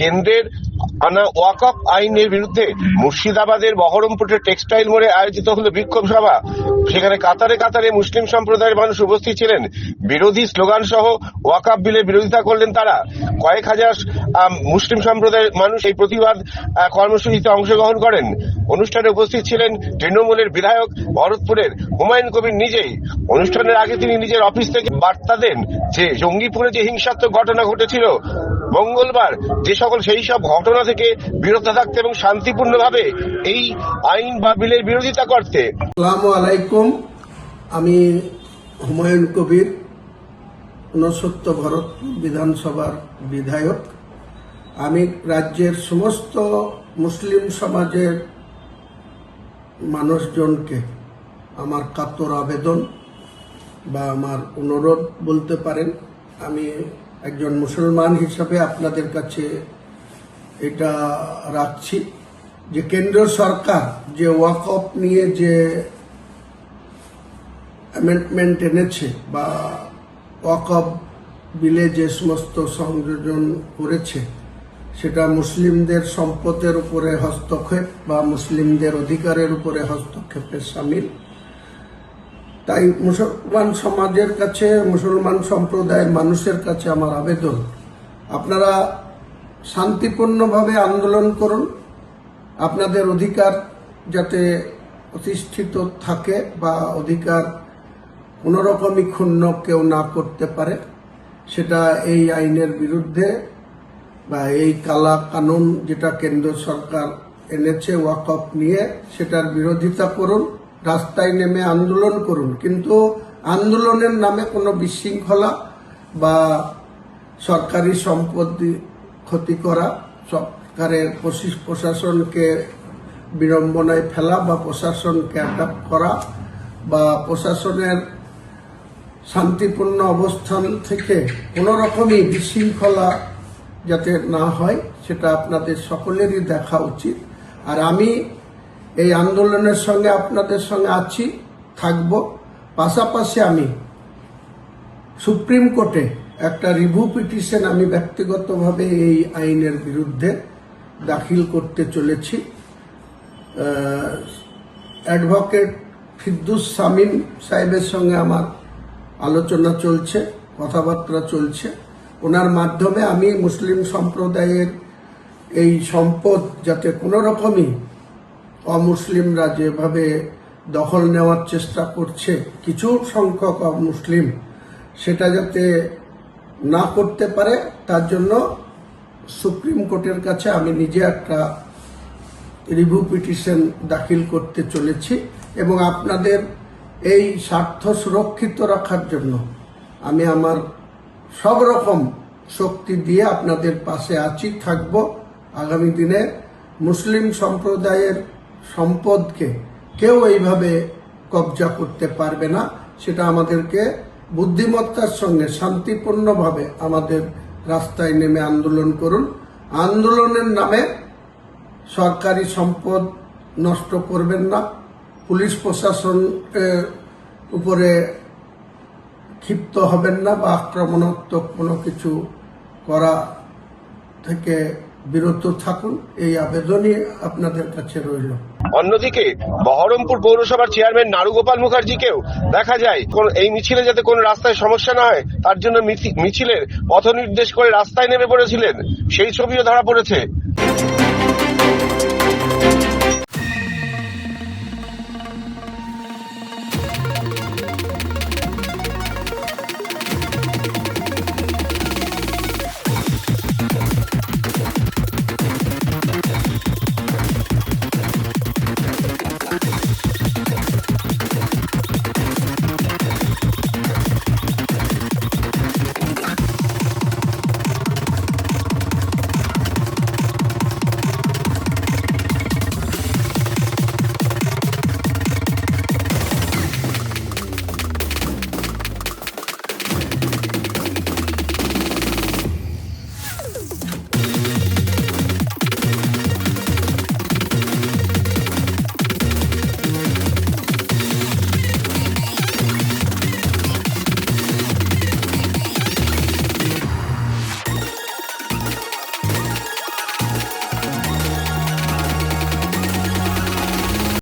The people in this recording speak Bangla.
কেন্দ্রের আনা ওয়াকফ আইনের বিরুদ্ধে মুর্শিদাবাদের বহরমপুরের টেক্সটাইল মোড়ে আয়োজিত হলো বিক্ষোভ সভা সেখানে কাতারে কাতারে মুসলিম সম্প্রদায়ের মানুষ উপস্থিত ছিলেন। বিরোধী স্লোগান সহ ওয়াকফ বিলের বিরোধিতা করলেন তারা। কয়েক হাজার মুসলিম সম্প্রদায়ের মানুষ এই প্রতিবাদ কর্মসূচিতে অংশগ্রহণ করেন। অনুষ্ঠানে উপস্থিত ছিলেন তৃণমূলের বিধায়ক ভরতপুরের হুমায়ুন কবির নিজেই। অনুষ্ঠানের আগে তিনি নিজের অফিস থেকে বার্তা দেন যে, জঙ্গিপুরে যে হিংসাত্মক ঘটনা ঘটেছিল মঙ্গলবার যে সকল সেই সব ঘটনা থেকে বিরত থাকতে এবং শান্তিপূর্ণভাবে এই আইন বা বিলের বিরোধিতা করতে। আসসালামু আলাইকুম। আমি হুমায়ুন কবির, ঊনসত্তর ভরতপুর বিধানসভার বিধায়ক। আমি রাজ্যের সমস্ত মুসলিম সমাজের মানুষজনকে আমার কাতর আবেদন বা আমার অনুরোধ বলতে পারেন। আমি একজন মুসলমান হিসাবে আপনাদের কাছে এটা রাখছি যে কেন্দ্র সরকার যে ওয়াকফ নিয়ে যে অ্যামেন্ডমেন্ট এনেছে বা ওয়াকফ বিলে যে সমস্ত সংযোজন করেছে, সেটা মুসলিমদের সম্পদের উপরে হস্তক্ষেপ বা মুসলিমদের অধিকারের উপরে হস্তক্ষেপের সামিল। তাই মুসলমান সমাজের কাছে, মুসলমান সম্প্রদায়ের মানুষের কাছে আমার আবেদন। আপনারা শান্তিপূর্ণভাবে আন্দোলন করুন। আপনাদের অধিকার যাতে প্রতিষ্ঠিত থাকে বা অধিকার কোনোরকমই ক্ষুণ্ণ কেউ না করতে পারে, সেটা এই আইনের বিরুদ্ধে বা এই কালা কানুন যেটা কেন্দ্র সরকার এনেছে, ওয়াকফ নিয়ে, সেটার বিরোধিতা করুন। রাস্তায় নেমে আন্দোলন করুন। কিন্তু আন্দোলনের নামে কোনো বিশৃঙ্খলা বা সরকারি সম্পত্তি ক্ষতি করা, সরকারের প্রশাসনকে বিড়ম্বনায় ফেলা বা প্রশাসনকে অ্যাটাক করা বা প্রশাসনের শান্তিপূর্ণ অবস্থান থেকে কোনো রকমই বিশৃঙ্খলা যাতে না হয়, সেটা আপনাদের সকলেরই দেখা উচিত। আর আমি এই আন্দোলনের সঙ্গে আপনাদের সঙ্গে আছি, থাকব। পাশাপাশি আমি সুপ্রিম কোর্টে একটা রিভিউ পিটিশন আমি ব্যক্তিগতভাবে এই আইনের বিরুদ্ধে দাখিল করতে চলেছি। অ্যাডভোকেট ফিদ্দুস সামিম সাহেবের সঙ্গে আমার আলোচনা চলছে, কথাবার্তা চলছে। ওনার মাধ্যমে আমি মুসলিম সম্প্রদায়ের এই সম্পদ যাতে কোনো রকমই অমুসলিমরা যেভাবে দখল নেওয়ার চেষ্টা করছে, কিছু সংখ্যক মুসলিম সেটা যাতে না করতে পারে, তার জন্য সুপ্রিম কোর্টের কাছে আমি নিজে একটা রিভিউ পিটিশন দাখিল করতে চলেছি এবং আপনাদের এই স্বার্থ সুরক্ষিত রাখার জন্য আমি আমার সব রকম শক্তি দিয়ে আপনাদের পাশে আছি, থাকব। আগামী দিনে মুসলিম সম্প্রদায়ের সম্পদকে কেউ এইভাবে কবজা করতে পারবে না, সেটা আমাদেরকে বুদ্ধিমত্তার সঙ্গে শান্তিপূর্ণভাবে আমাদের রাস্তায় নেমে আন্দোলন করুন। আন্দোলনের নামে সরকারি সম্পদ নষ্ট করবেন না। পুলিশ প্রশাসনের উপরে ক্ষিপ্ত হবেন না বা আক্রমণাত্মক কোনো কিছু করা থেকে বিরত থাকুন, এই আবেদনই আপনাদের কাছে রইল। অন্যদিকে, বহরমপুর পৌরসভার চেয়ারম্যান নারুগোপাল মুখার্জিকেও দেখা যায়, কোন এই মিছিলে যাতে কোনো রাস্তায় সমস্যা না হয়, তার জন্য মিছি- মিছিলের পথ নির্দেশ করে রাস্তায় নেমে পড়েছিলেন। সেই ছবিও ধরা পড়েছে।